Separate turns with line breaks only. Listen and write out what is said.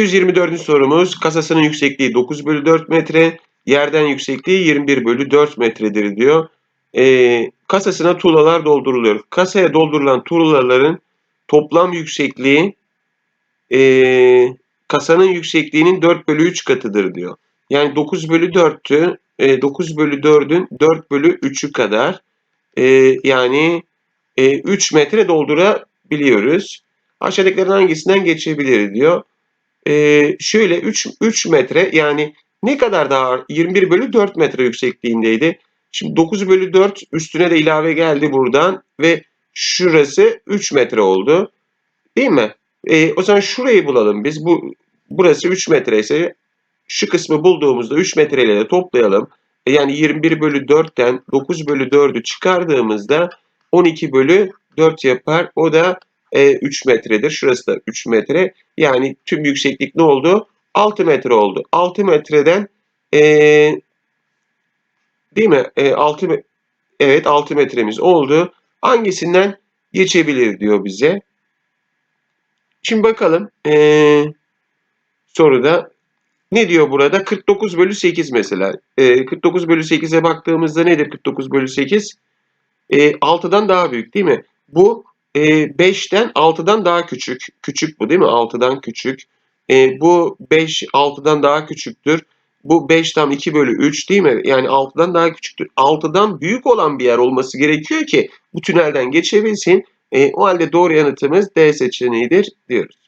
124. sorumuz kasasının yüksekliği 9 bölü 4 metre, yerden yüksekliği 21 bölü 4 metredir diyor. Ee, kasasına tuğlalar dolduruluyor. Kasaya doldurulan tuğlaların toplam yüksekliği ee, kasanın yüksekliğinin 4 bölü 3 katıdır diyor. Yani 9 bölü 4'tü. e, 9 bölü 4'ün 4 bölü 3'ü kadar. E, yani e, 3 metre doldurabiliyoruz. Aşağıdakilerin hangisinden geçebilir diyor. E, şöyle 3, 3 metre yani ne kadar daha 21 bölü 4 metre yüksekliğindeydi. Şimdi 9 bölü 4 üstüne de ilave geldi buradan ve şurası 3 metre oldu. Değil mi? E, o zaman şurayı bulalım biz. Bu Burası 3 metre ise şu kısmı bulduğumuzda 3 metreyle de toplayalım. E, yani 21 bölü 4'ten 9 bölü 4'ü çıkardığımızda 12 bölü 4 yapar. O da e, 3 metredir. Şurası da 3 metre. Yani tüm yükseklik ne oldu? 6 metre oldu. 6 metreden e, değil mi? E, 6 me- evet 6 metremiz oldu. Hangisinden geçebilir diyor bize. Şimdi bakalım. E, soruda ne diyor burada? 49 bölü 8 mesela. E, 49 bölü 8'e baktığımızda nedir 49 bölü 8? E, 6'dan daha büyük değil mi? Bu e, 5'ten 6'dan daha küçük. Küçük bu değil mi? 6'dan küçük. E, bu 5 6'dan daha küçüktür. Bu 5 tam 2 bölü 3 değil mi? Yani 6'dan daha küçüktür. 6'dan büyük olan bir yer olması gerekiyor ki bu tünelden geçebilsin. E, o halde doğru yanıtımız D seçeneğidir diyoruz.